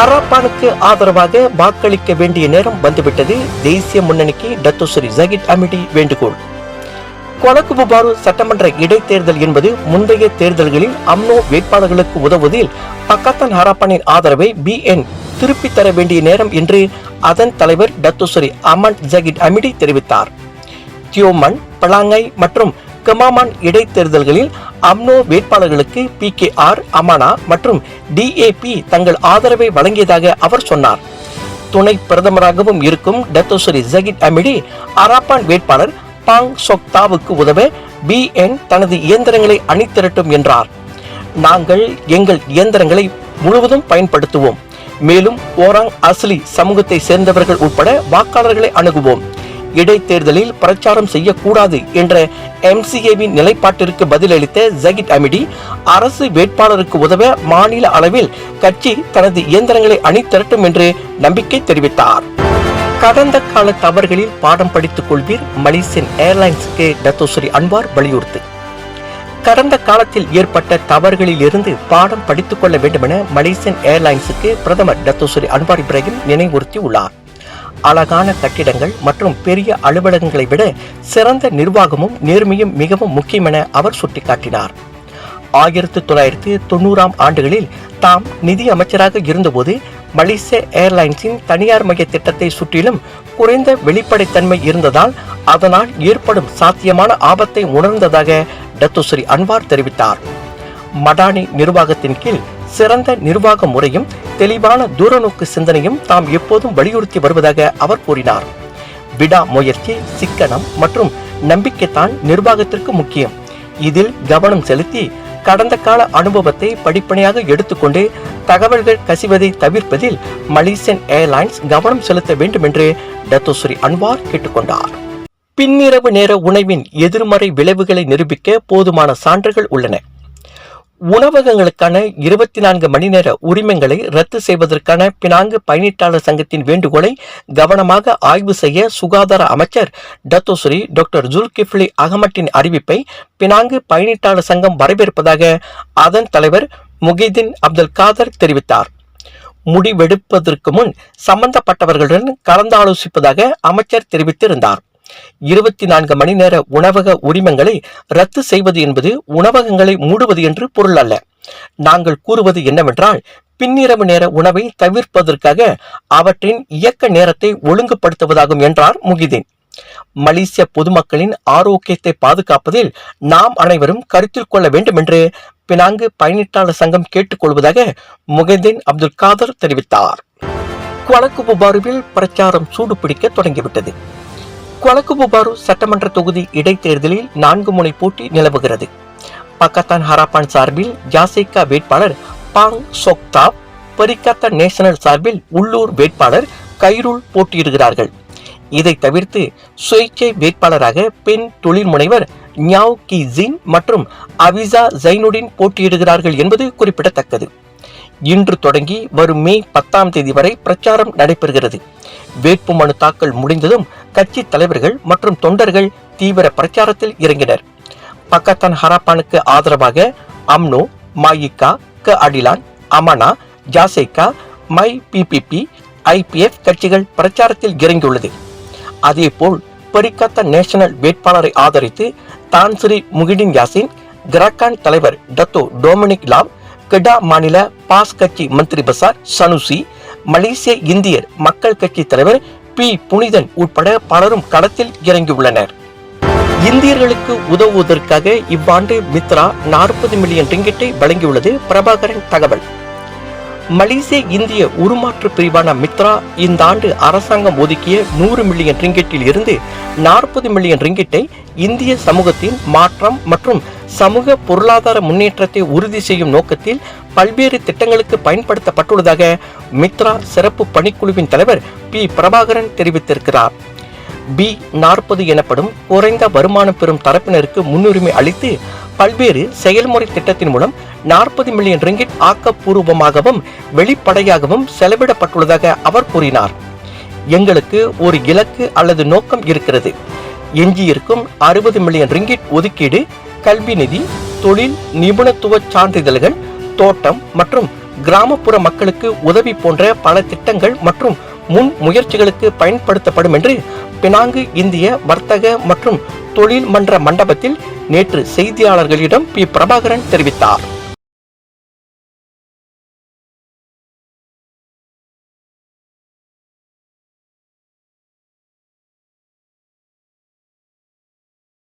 ஹராப்பானுக்கு ஆதரவாக வாக்களிக்க வேண்டிய நேரம் வந்துவிட்டது. தேசிய முன்னணிக்கு டத்தோசரி ஜகித் அமிடி வேண்டுகோள். கொலக்கு புபாரு சட்டமன்ற இடைத்தேர்தல் என்பது முந்தைய தேர்தல்களில் அம்னோ வேட்பாளர்களுக்கு உதவுவதில் பக்கத்தான் ஹராப்பானின் ஆதரவை பி என் திருப்பித் தர வேண்டிய நேரம் என்று அதன் தலைவர் டத்தோசரி அமன் ஜகிட் அமிடி தெரிவித்தார். தியோமன் பலாங்கை மற்றும் கமாமான் இடைத்தேர்தல்களில் அம்னோ வேட்பாளர்களுக்கு பி கே ஆர் அமானா மற்றும் டிஏபி தங்கள் ஆதரவை வழங்கியதாக அவர் சொன்னார். துணை பிரதமராகவும் இருக்கும் டத்தோசரி ஜகித் அமிடி அராப்பான் வேட்பாளர் பாங் சொக்தாவுக்கு உதவ பி என் தனது இயந்திரங்களை அணித்திரட்டும் என்றார். நாங்கள் எங்கள் இயந்திரங்களை முழுவதும் பயன்படுத்துவோம். மேலும் ஓராங் அஸ்லி சமூகத்தை சேர்ந்தவர்கள் உட்பட வாக்காளர்களை அணுகுவோம். இடைத்தேர்தலில் பிரச்சாரம் செய்யக்கூடாது என்ற எம்சிஏவின் நிலைப்பாட்டிற்கு பதிலளித்த ஜகித் அமிடி அரசு வேட்பாளருக்கு உதவ மாநில அளவில் கட்சி தனது இயந்திரங்களை அணிதிரட்டும் என்று நம்பிக்கை தெரிவித்தார். கடந்த கால தவறுகளில் பாடம் படித்துக் கொள்வீர் மலேசியன் ஏர்லைன்ஸுக்கு டத்தோஸ்ரீ அன்வார் வலியுறுத்து. கடந்த காலத்தில் ஏற்பட்ட தவறுகளில் இருந்து பாடம் படித்துக் கொள்ள வேண்டுமென மலேசியன் ஏர்லைன்ஸுக்கு பிரதமர் டத்தோஸ்ரீ அன்வார் இப்ராஹிம் நினைவுறுத்தியுள்ளார். அழகான கட்டிடங்கள் மற்றும் பெரிய அலுவலகங்களை விட சிறந்த நிர்வாகமும் நேர்மையும் மிகவும் முக்கியம் என அவர் சுட்டிக்காட்டினார். ஆயிரத்து தொள்ளாயிரத்து தொண்ணூறாம் ஆண்டுகளில் தாம் நிதி அமைச்சராக இருந்தபோது மலேசிய ஏர்லைன்ஸின் தனியார் மைய திட்டத்தை சுற்றிலும் குறைந்த வெளிப்படைத்தன்மை இருந்ததால் அதனால் ஏற்படும் சாத்தியமான ஆபத்தை உணர்ந்ததாக டத்துஸ்ரீ அன்வார் தெரிவித்தார். மடானி நிர்வாகத்தின் கீழ் சிறந்த நிர்வாக முறையும் தெளிவான தூரநோக்கு சிந்தனையும் தாம் எப்போதும் வலியுறுத்தி வருவதாக அவர் கூறினார். விடா முயற்சி சிக்கனம் மற்றும் நம்பிக்கைத்தான் நிர்வாகத்திற்கு முக்கியம். இதில் கவனம் செலுத்தி கடந்த கால அனுபவத்தை படிப்பனையாக எடுத்துக்கொண்டு தகவல்கள் கசிவதை தவிர்ப்பதில் மலேசியன் ஏர்லைன்ஸ் கவனம் செலுத்த வேண்டும் என்று டத்தோஸ்ரீ அன்வார் கேட்டுக்கொண்டார். பின்னிரவு நேர உணவின் எதிர்மறை விளைவுகளை நிரூபிக்க போதுமான சான்றுகள் உள்ளன. உணவகங்களுக்கான இருபத்தி நான்கு மணி நேர உரிமங்களை ரத்து செய்வதற்கான பினாங்கு பயணீட்டாளர் சங்கத்தின் வேண்டுகோளை கவனமாக ஆய்வு செய்ய சுகாதார அமைச்சர் டத்தோஸ்ரீ டாக்டர் ஜுல்கிஃப்லி அகமட்டின் அறிவிப்பை பினாங்கு பயணீட்டாளர் சங்கம் வரவேற்பதாக அதன் தலைவர் முகிதீன் அப்துல் காதர் தெரிவித்தார். முடிவெடுப்பதற்கு முன் சம்பந்தப்பட்டவர்களுடன் கலந்தாலோசிப்பதாக அமைச்சர் தெரிவித்திருந்தார். இருபத்தி நான்கு மணி நேர உணவக உரிமங்களை ரத்து செய்வது என்பது உணவகங்களை மூடுவது என்று பொருள் அல்ல. நாங்கள் கூறுவது என்னவென்றால் பின்னிரவு நேர உணவை தவிர்ப்பதற்காக அவற்றின் இயக்க நேரத்தை ஒழுங்குபடுத்துவதாகும் என்றார் முகிதீன். மலேசிய பொதுமக்களின் ஆரோக்கியத்தை பாதுகாப்பதில் நாம் அனைவரும் கருத்தில் கொள்ள வேண்டும் என்று பினாங்கு பயனீட்டாளர் சங்கம் கேட்டுக்கொள்வதாக முகைதீன் அப்துல் காதர் தெரிவித்தார். வழக்கு புபாருவில் பிரச்சாரம் சூடுபிடிக்க தொடங்கிவிட்டது. குவளக்கு சட்டமன்ற தொகுதி இடைத்தேர்தலில் நான்கு முனை போட்டி நிலவுகிறது. பக்கத்தான் ஹராப்பான் சார்பில் ஜாசிகா வேட்பாளர் பாங் சொக்தா பரிக்கத்த நேஷனல் சார்பில் உள்ளூர் வேட்பாளர் கைருள் போட்டியிடுகிறார்கள். இதை தவிர்த்து சுயேட்சை வேட்பாளராக பெண் தொழில் முனைவர் ஞாவ் கி ஜின் மற்றும் அவிசா ஜைனுடின் போட்டியிடுகிறார்கள் என்பது குறிப்பிடத்தக்கது. இன்று தொடங்கி வரும் மே பத்தாம் தேதி வரை பிரச்சாரம் நடைபெறுகிறது. வேட்புமனு தாக்கல் முடிந்ததும் கட்சி தலைவர்கள் மற்றும் தொண்டர்கள் தீவிர பிரச்சாரத்தில் இறங்கினர். பக்கத்தான் ஹராப்பானுக்கு ஆதரவாக அம்னோ மாயிகா க அடிலான் அமனா ஜாசேகா மை பிபிபி ஐபிஎஃப் கட்சிகள் பிரச்சாரத்தில் இறங்கியுள்ளது. அதேபோல் பரிக்காத்த நேஷனல் வேட்பாளரை ஆதரித்து தான்சிரி முகிடின் யாசின் கிராக்கான் தலைவர் டத்தோ டொமினிக் லாம் கெடா மாநில பாஸ் கட்சி மந்திரி பசார் சனுசி மலேசிய இந்தியர் மக்கள் கட்சி தலைவர் பி. புனிதன் உட்பட பலரும் களத்தில் இறங்கியுள்ளனர். இந்தியர்களுக்கு உதவுவதற்காக இவ்வாண்டு மித்ரா நாற்பது மில்லியன் ரிங்கிட்டை வழங்கியுள்ளது பிரபாகரன் தகவல். மலேசிய இந்திய உருமாற்று பிரிவான மித்ரா இந்த ஆண்டு அரசாங்கம் ஒதுக்கிய நூறு மில்லியன் ரிங்கெட்டில் இருந்து நாற்பது மில்லியன் ரிங்கெட்டை இந்திய சமூகத்தின் மாற்றம் மற்றும் சமூக பொருளாதார முன்னேற்றத்தை உறுதி செய்யும் நோக்கத்தில் பல்வேறு திட்டங்களுக்கு பயன்படுத்தப்பட்டுள்ளதாக மித்ரா சிறப்பு பணிக்குழுவின் தலைவர் பி. பிரபாகரன் தெரிவித்திருக்கிறார். பி. நாற்பது எனப்படும் குறைந்த வருமானம் பெறும் தரப்பினருக்கு முன்னுரிமை அளித்து பல்வேறு செயல்முறை திட்டத்தின் மூலம் நாற்பது மில்லியன் ரிங்கிட் ஆக்கப்பூர்வமாகவும் வெளிப்படையாகவும் செலவிடப்பட்டுள்ளதாக அவர் கூறினார். எங்களுக்கு ஒரு இலக்கு அல்லது நோக்கம் இருக்கிறது. எஞ்சியிருக்கும் அறுபது மில்லியன் ரிங்கிட் ஒதுக்கீடு கல்வி நிதி தொழில் நிபுணத்துவ சான்றிதழ்கள் தோட்டம் மற்றும் கிராமப்புற மக்களுக்கு உதவி போன்ற பல திட்டங்கள் மற்றும் முன் முயற்சிகளுக்கு பயன்படுத்தப்படும் என்று பினாங்கு இந்திய வர்த்தக மற்றும் தொழில் மன்ற மண்டபத்தில் நேற்று செய்தியாளர்களிடம் பி. பிரபாகரன் தெரிவித்தார்.